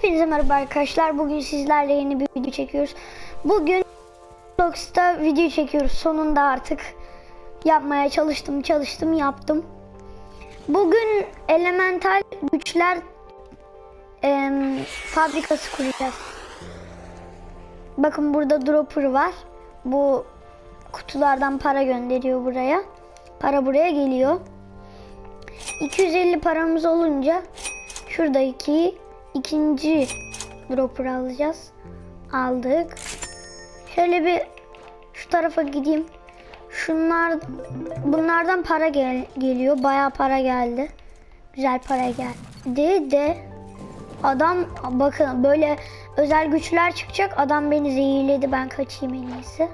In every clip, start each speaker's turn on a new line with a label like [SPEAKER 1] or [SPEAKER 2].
[SPEAKER 1] Hepinize merhaba arkadaşlar. Bugün sizlerle yeni bir video çekiyoruz. Bugün Roblox'ta video çekiyoruz. Sonunda artık yapmaya çalıştım, çalıştım, yaptım. Bugün elemental güçler em, fabrikası kuracağız. Bakın burada dropper var. Bu kutulardan para gönderiyor buraya. Para buraya geliyor. 250 paramız olunca şuradaki ikinci dropper alacağız. Aldık. Şöyle bir şu tarafa gideyim. Şunlar bunlardan para gel, geliyor. Bayağı para geldi. Güzel para geldi de adam bakın böyle özel güçler çıkacak. Adam beni zehirledi. Ben kaçayım en iyisi.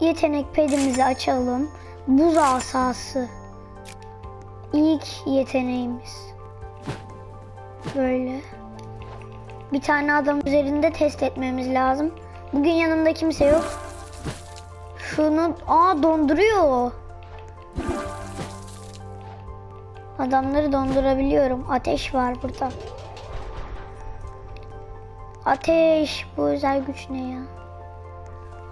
[SPEAKER 1] Yetenek pedimizi açalım. Buz asası. İlk yeteneğimiz. Böyle. Bir tane adam üzerinde test etmemiz lazım. Bugün yanımda kimse yok. Şunu aa donduruyor. Adamları dondurabiliyorum. Ateş var burada. Ateş. Bu özel güç ne ya?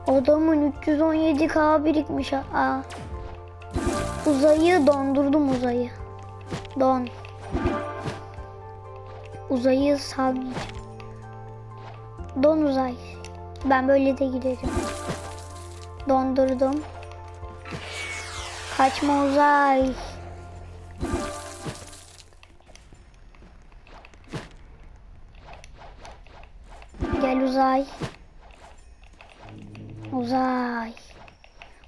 [SPEAKER 1] Adamın 317k birikmiş. Aa. Uzayı dondurdum uzayı. Don. Uzayı salmayacağım. Don uzay. Ben böyle de giderim. Dondurdum. Kaçma uzay. Gel uzay. Uzay.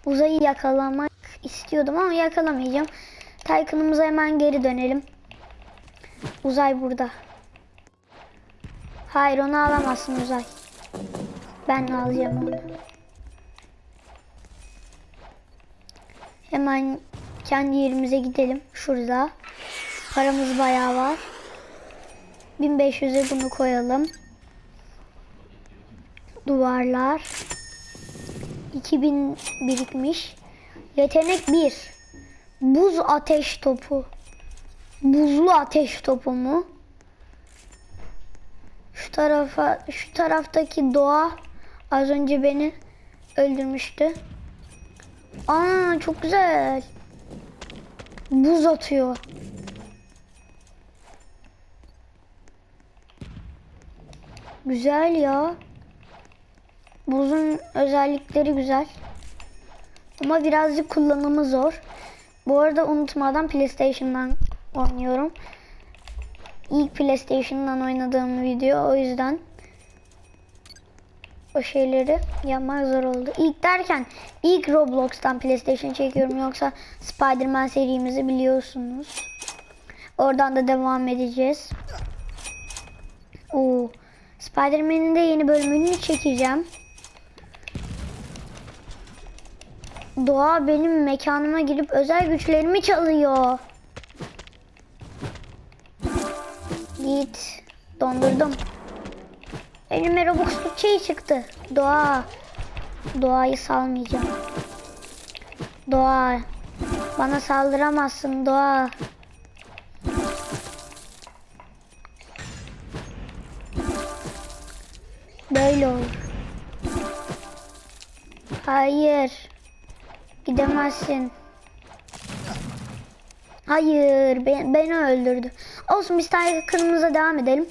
[SPEAKER 1] Uzayı yakalamak istiyordum ama yakalamayacağım. Tycoon'umuza hemen geri dönelim. Uzay burada. Hayır onu alamazsın Uzay. Ben alacağım onu. Hemen kendi yerimize gidelim. Şurada. Paramız bayağı var. 1500'e bunu koyalım. Duvarlar. 2000 birikmiş. Yetenek 1. Buz ateş topu. Buzlu ateş topu mu? Şu tarafa şu taraftaki doğa az önce beni öldürmüştü. Aa çok güzel. Buz atıyor. Güzel ya. Buzun özellikleri güzel. Ama birazcık kullanımı zor. Bu arada unutmadan PlayStation'dan oynuyorum. İlk PlayStation'dan oynadığım video o yüzden o şeyleri yapmak zor oldu. İlk derken ilk Roblox'tan PlayStation çekiyorum yoksa Spider-Man serimizi biliyorsunuz. Oradan da devam edeceğiz. Oo. Spider-Man'in de yeni bölümünü çekeceğim. Doğa benim mekanıma girip özel güçlerimi çalıyor. Git. Dondurdum. Elime Robux'luk şey çıktı. Doğa. Doğayı salmayacağım. Doğa. Bana saldıramazsın Doğa. Gidemezsin. Hayır, ben, beni öldürdü. Olsun biz Tiger'ımıza devam edelim.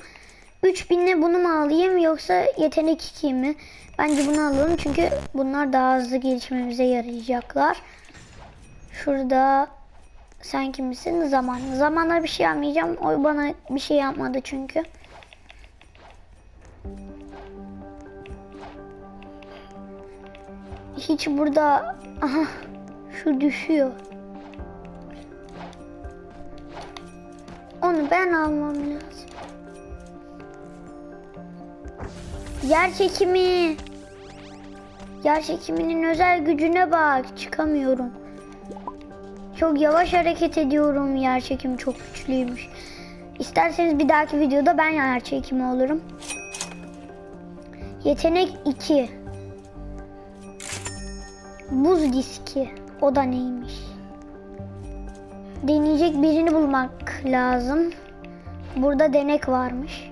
[SPEAKER 1] 3000'le bunu mu alayım yoksa yetenek 2 mi? Bence bunu alalım çünkü bunlar daha hızlı gelişmemize yarayacaklar. Şurada sen kimsin? Zaman. Zamana bir şey yapmayacağım. O bana bir şey yapmadı çünkü. Hiç burada... Aha, şu düşüyor. Onu ben almam lazım. Yer çekimi. Yer çekiminin özel gücüne bak. Çıkamıyorum. Çok yavaş hareket ediyorum. Yer çekimi çok güçlüymüş. İsterseniz bir dahaki videoda ben yer çekimi olurum. Yetenek 2. Buz diski. O da neymiş? deneyecek birini bulmak lazım. Burada denek varmış.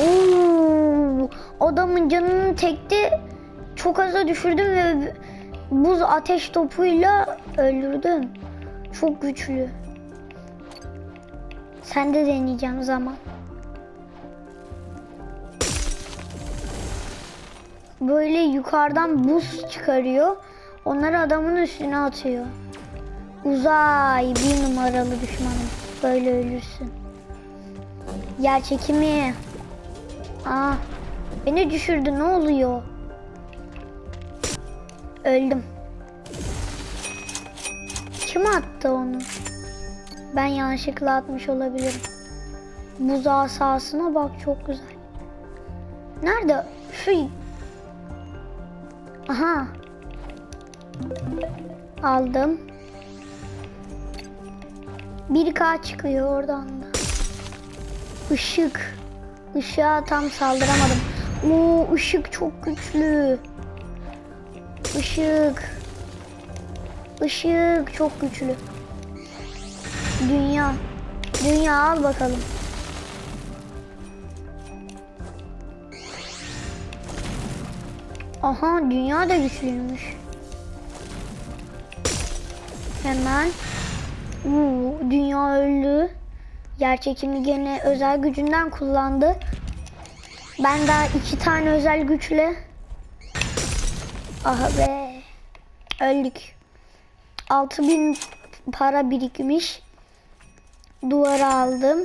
[SPEAKER 1] Oo, adamın canını tekti. Çok aza düşürdüm ve buz ateş topuyla öldürdüm. Çok güçlü. Sen de deneyeceğim zaman. Böyle yukarıdan buz çıkarıyor. Onları adamın üstüne atıyor. Uzay bir numaralı düşmanım. Böyle ölürsün. Yer çekimi. Aa, beni düşürdü ne oluyor? Öldüm. Kim attı onu? Ben yanlışlıkla atmış olabilirim. Buz asasına bak çok güzel. Nerede? Şu... Aha. Aldım. 1K çıkıyor oradan da. Işık. Işığa tam saldıramadım. Oo ışık çok güçlü. Işık. Işık çok güçlü. Dünya. Dünya al bakalım. Aha dünya da güçlüymüş. Hemen. Uu, dünya öldü. Yer çekimi gene özel gücünden kullandı. Ben daha iki tane özel güçle. Aha be. Öldük. 6000 para birikmiş. Duvara aldım.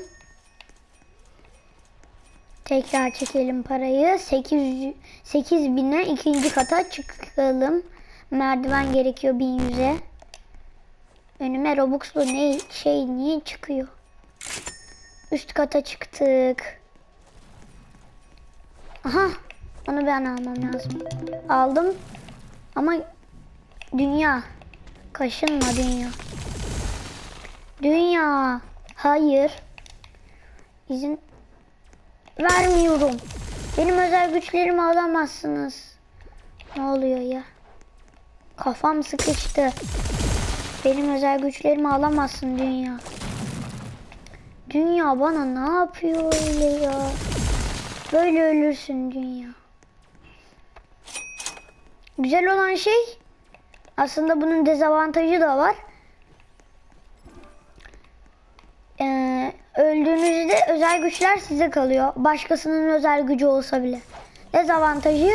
[SPEAKER 1] Tekrar çekelim parayı. 800 8000'e ikinci kata çıkalım. Merdiven gerekiyor 1100'e. Önüme Robux'lu ne şey niye çıkıyor? Üst kata çıktık. Aha, onu ben almam lazım. Aldım. Ama dünya. Kaşınma dünya. Dünya. Hayır. İzin vermiyorum. Benim özel güçlerimi alamazsınız. Ne oluyor ya? Kafam sıkıştı. Benim özel güçlerimi alamazsın dünya. Dünya bana ne yapıyor öyle ya? Böyle ölürsün dünya. Güzel olan şey aslında bunun dezavantajı da var. Ee, öldüğünüzde özel güçler size kalıyor. Başkasının özel gücü olsa bile. Dezavantajı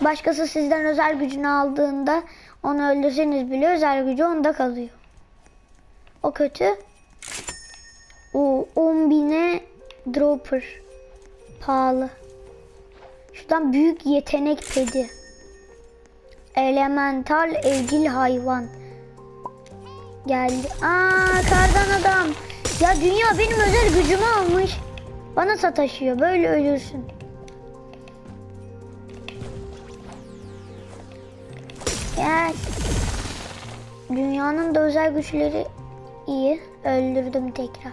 [SPEAKER 1] başkası sizden özel gücünü aldığında onu öldürseniz bile özel gücü onda kalıyor. O kötü. O 10 bine dropper. Pahalı. Şuradan büyük yetenek pedi. Elemental evcil hayvan. Geldi. Aa kardan adam. Ya dünya benim özel gücümü almış. Bana sataşıyor. Böyle ölürsün. Gel. Dünyanın da özel güçleri iyi. Öldürdüm tekrar.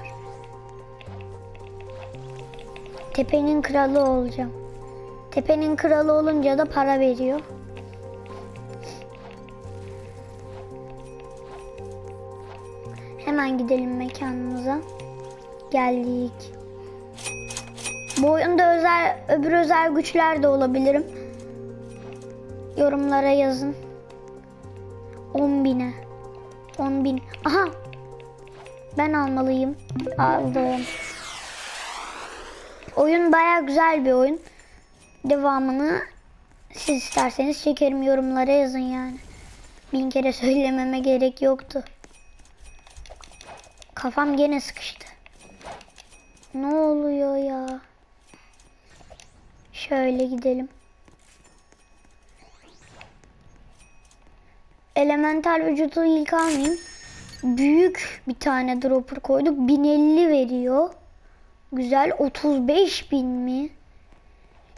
[SPEAKER 1] Tepenin kralı olacağım. Tepenin kralı olunca da para veriyor. Hemen gidelim mekanımıza. Geldik. Bu oyunda özel, öbür özel güçler de olabilirim. Yorumlara yazın. 10 bine. 10 bin. Aha. Ben almalıyım. Aldım. Oyun baya güzel bir oyun. Devamını siz isterseniz çekerim yorumlara yazın yani. Bin kere söylememe gerek yoktu. Kafam gene sıkıştı. Ne oluyor ya? Şöyle gidelim. Elemental vücudu ilk almayayım. Büyük bir tane dropper koyduk. 1050 veriyor. Güzel. 35 bin mi?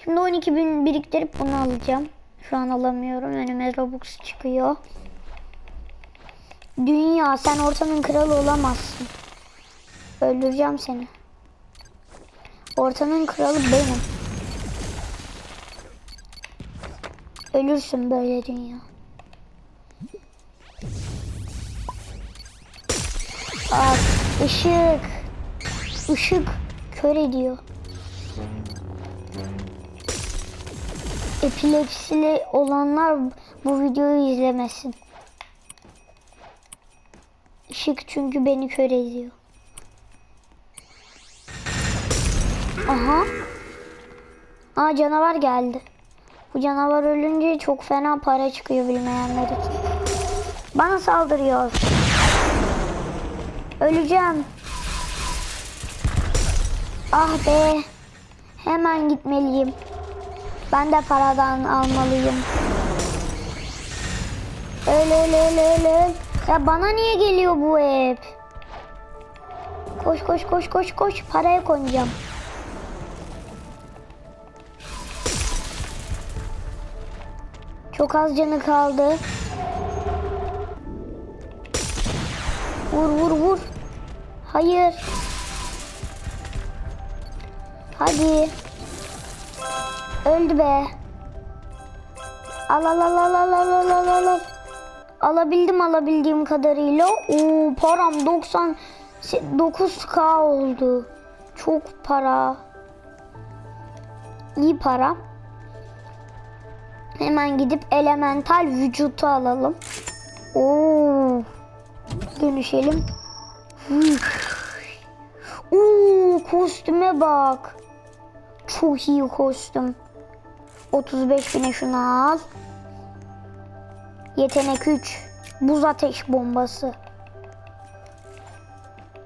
[SPEAKER 1] Şimdi 12 bin biriktirip bunu alacağım. Şu an alamıyorum. Önüme Robux çıkıyor. Dünya sen ortanın kralı olamazsın. Öldüreceğim seni. Ortanın kralı benim. Ölürsün böyle dünya. Bak ışık. Işık kör ediyor. Epilepsili olanlar bu videoyu izlemesin. Işık çünkü beni kör ediyor. Aha. Aa canavar geldi. Bu canavar ölünce çok fena para çıkıyor bilmeyenler için. Bana saldırıyor. Öleceğim. Ah be. Hemen gitmeliyim. Ben de paradan almalıyım. Öl öl öl öl öl. Ya bana niye geliyor bu hep? Koş koş koş koş koş. Paraya konacağım. Çok az canı kaldı. Vur vur vur. Hayır. Hadi. Öldü be. Al al al al al al al al al al. Alabildim alabildiğim kadarıyla. Oo param 99k oldu. Çok para. İyi para. Hemen gidip elemental vücutu alalım. Oo. Dönüşelim. Oo, kostüme bak. Çok iyi kostüm. 35 bine şunu al. Yetenek 3. Buz ateş bombası.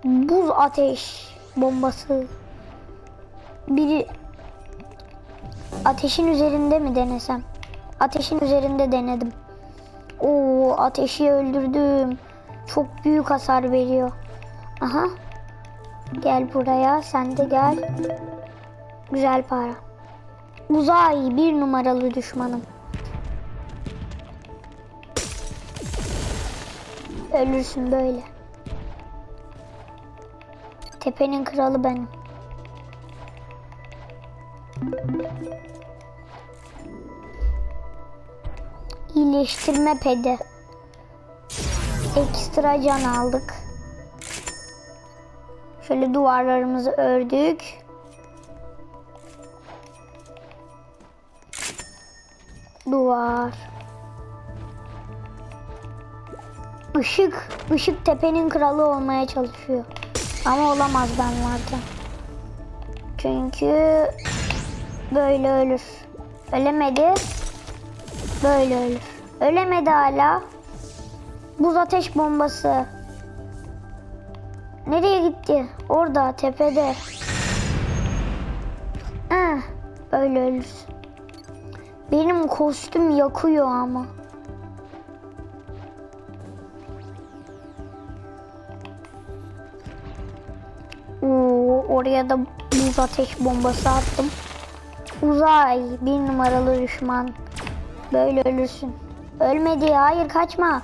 [SPEAKER 1] Buz ateş bombası. Biri ateşin üzerinde mi denesem? Ateşin üzerinde denedim. Oo ateşi öldürdüm. Çok büyük hasar veriyor. Aha. Gel buraya. Sen de gel. Güzel para. Uzay bir numaralı düşmanım. Ölürsün böyle. Tepenin kralı benim. İyileştirme pedi. Ekstra can aldık. Şöyle duvarlarımızı ördük. Duvar. Işık, ışık tepenin kralı olmaya çalışıyor. Ama olamaz ben varken. Çünkü böyle ölür. Ölemedi. Böyle ölür. Ölemedi hala. Buz ateş bombası. Nereye gitti? Orada tepede. Ah, böyle ölürsün. Benim kostüm yakıyor ama. Oo, oraya da buz ateş bombası attım. Uzay bir numaralı düşman. Böyle ölürsün. Ölmedi. Hayır kaçma.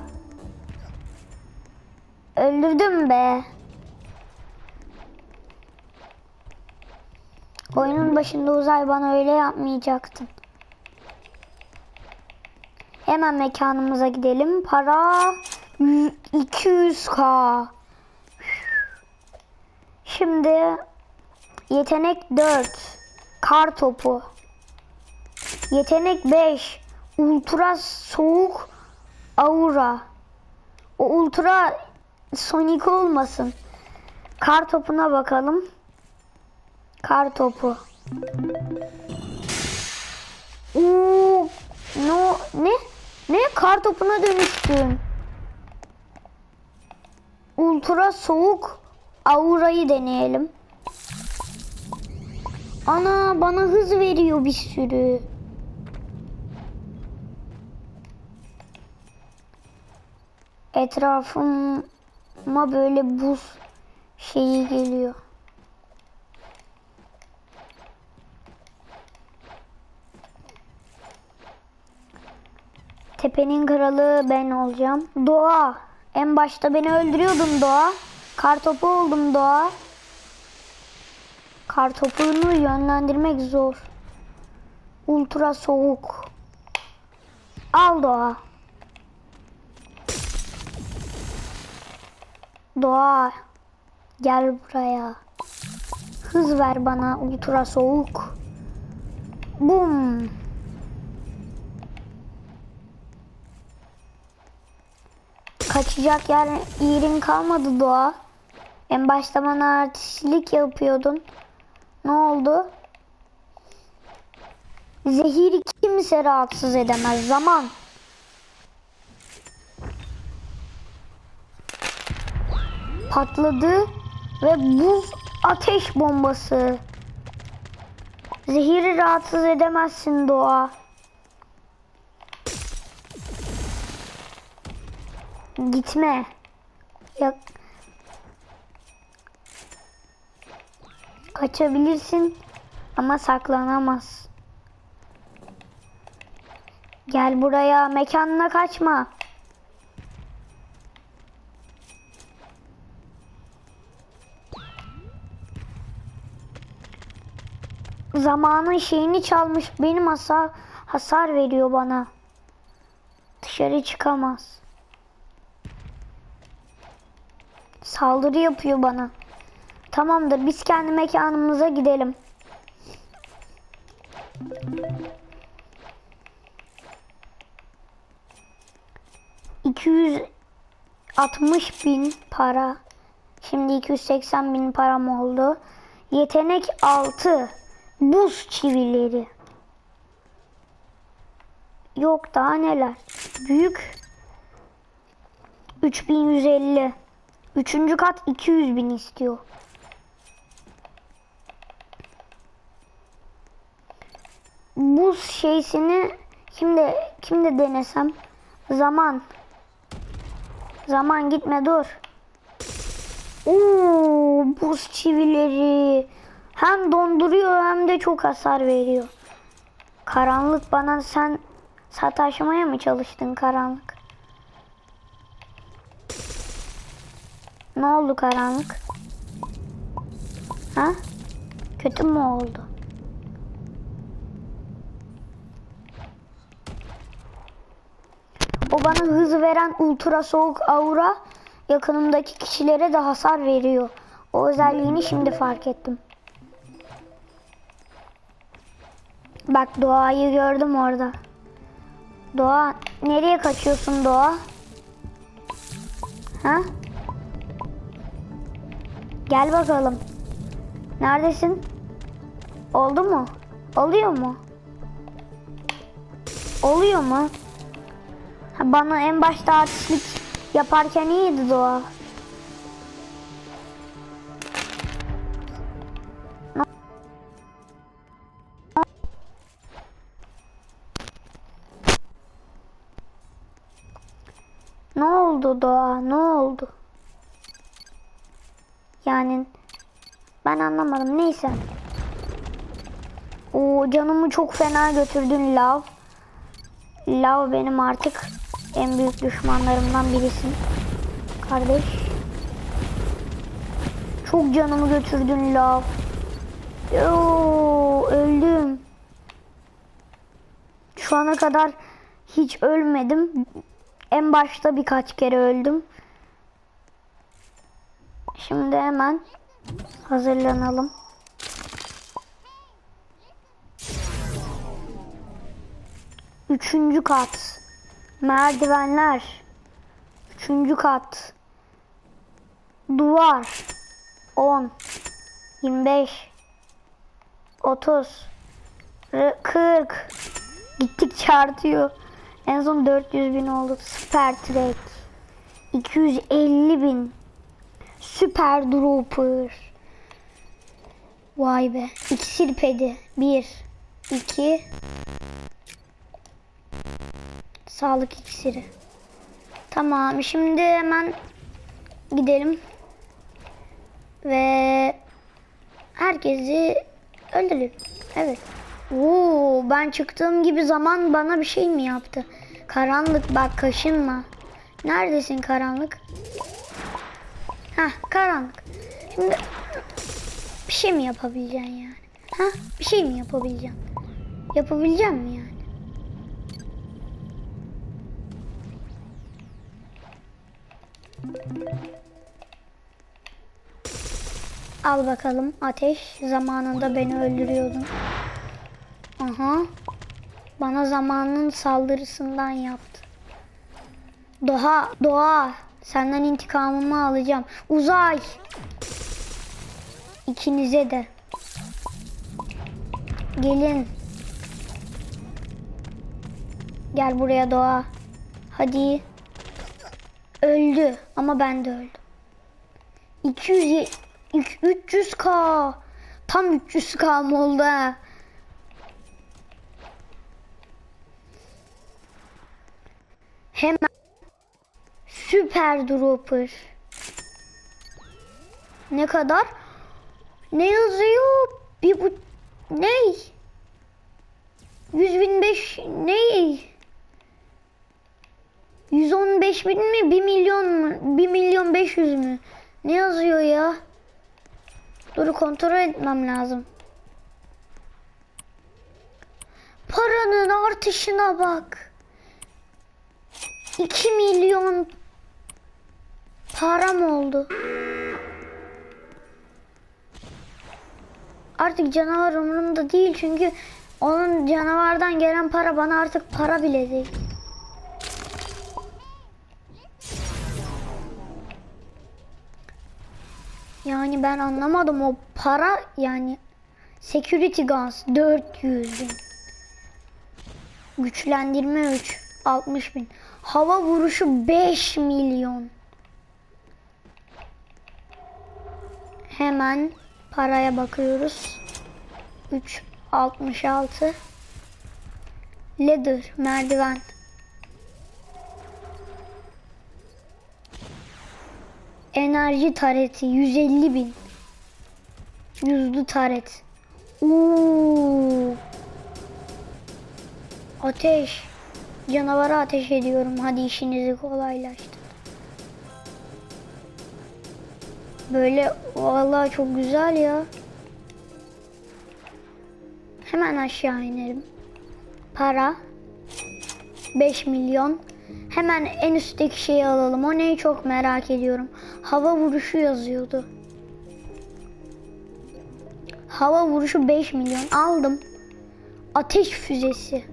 [SPEAKER 1] Öldürdüm be. Oyunun başında uzay bana öyle yapmayacaktın. Hemen mekanımıza gidelim. Para 200k. Şimdi yetenek 4. Kar topu. Yetenek 5. Ultra soğuk aura. O ultra sonik olmasın. Kar topuna bakalım. Kar topu. Oo, no, ne? Ne? Kar topuna dönüştüm. Ultra soğuk aurayı deneyelim. Ana bana hız veriyor bir sürü. Etrafıma böyle buz şeyi geliyor. Tepenin kralı ben olacağım. Doğa. En başta beni öldürüyordun Doğa. Kartopu oldum Doğa. Kartopunu yönlendirmek zor. Ultra soğuk. Al Doğa. Doğa. Gel buraya. Hız ver bana ultra soğuk. Bum. Kaçacak yer yerin kalmadı Doğa. En başta bana artistlik yapıyordun. Ne oldu? Zehiri kimse rahatsız edemez. Zaman. Patladı ve buz ateş bombası. Zehiri rahatsız edemezsin Doğa. Gitme. Ya Kaçabilirsin ama saklanamaz. Gel buraya mekanına kaçma. Zamanın şeyini çalmış benim hasar, hasar veriyor bana. Dışarı çıkamaz. Saldırı yapıyor bana. Tamamdır biz kendi mekanımıza gidelim. İki yüz altmış bin para. Şimdi 280 bin param oldu. Yetenek 6. Buz çivileri. Yok daha neler. Büyük 3150. Üçüncü kat 200 bin istiyor. Buz şeysini kimde kimde denesem zaman zaman gitme dur. Oo, buz çivileri hem donduruyor hem de çok hasar veriyor. Karanlık bana sen sataşmaya mı çalıştın karanlık? Ne oldu karanlık? Ha? Kötü mü oldu? O bana hız veren ultra soğuk aura yakınımdaki kişilere de hasar veriyor. O özelliğini şimdi fark ettim. Bak Doğa'yı gördüm orada. Doğa nereye kaçıyorsun Doğa? Ha? Gel bakalım. Neredesin? Oldu mu? Oluyor mu? Oluyor mu? Bana en başta artistlik yaparken iyiydi Doğa. Yani ben anlamadım. Neyse. O canımı çok fena götürdün Lav. Lav benim artık en büyük düşmanlarımdan birisin. Kardeş. Çok canımı götürdün Lav. Yoo, öldüm. Şu ana kadar hiç ölmedim. En başta birkaç kere öldüm. Şimdi hemen hazırlanalım. Üçüncü kat. Merdivenler. Üçüncü kat. Duvar. 10 25 30 40 Gittikçe artıyor. En son 400 bin oldu. Süper Trek. 250 bin. Süper Dropper. Vay be. İksir pedi. 1 2 Sağlık iksiri. Tamam. Şimdi hemen gidelim. Ve herkesi öldürelim. Evet. Oo, ben çıktığım gibi zaman bana bir şey mi yaptı? Karanlık bak kaşınma. Neredesin karanlık? Hah karanlık. Şimdi bir şey mi yapabileceksin yani? Ha bir şey mi yapabileceksin? Yapabileceğim mi yani? Al bakalım ateş. Zamanında beni öldürüyordun. Aha. Bana zamanın saldırısından yaptı. Doğa, doğa. Senden intikamımı alacağım. Uzay. İkinize de. Gelin. Gel buraya doğa. Hadi. Öldü ama ben de öldüm. 200 300k. Tam 300k mı oldu ha? Hemen süper dropper. Ne kadar? Ne yazıyor? Bir bu ne? 100 bin beş ne? 115 bin mi? 1 milyon mu? 1 milyon 500 mü? Ne yazıyor ya? Dur kontrol etmem lazım. Paranın artışına bak. 2 milyon param oldu. Artık canavar umurumda değil çünkü onun canavardan gelen para bana artık para bile değil. Yani ben anlamadım o para yani security guns 400 bin. Güçlendirme 3 60 bin. Hava vuruşu 5 milyon. Hemen paraya bakıyoruz. 3 66 Ladder merdiven. Enerji tareti 150 bin. Yüzlü taret. Oo. Ateş. Canavara ateş ediyorum. Hadi işinizi kolaylaştır. Böyle vallahi çok güzel ya. Hemen aşağı inerim. Para. 5 milyon. Hemen en üstteki şeyi alalım. O neyi çok merak ediyorum. Hava vuruşu yazıyordu. Hava vuruşu 5 milyon. Aldım. Ateş füzesi.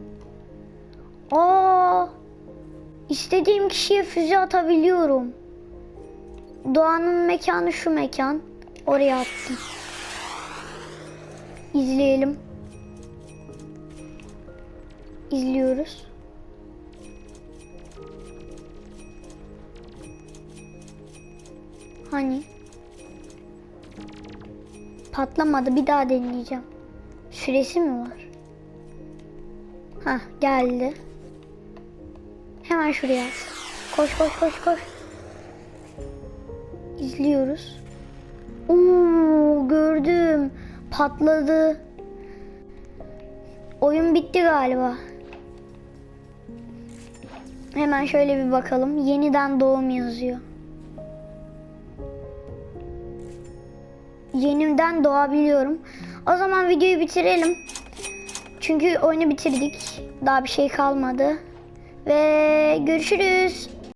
[SPEAKER 1] Aa! İstediğim kişiye füze atabiliyorum. Doğanın mekanı şu mekan. Oraya attım. İzleyelim. İzliyoruz. Hani? Patlamadı. Bir daha deneyeceğim. Süresi mi var? Hah geldi. Hemen şuraya at. Koş koş koş koş. İzliyoruz. Oo gördüm. Patladı. Oyun bitti galiba. Hemen şöyle bir bakalım. Yeniden doğum yazıyor. Yeniden doğabiliyorum. O zaman videoyu bitirelim. Çünkü oyunu bitirdik. Daha bir şey kalmadı. Ve görüşürüz.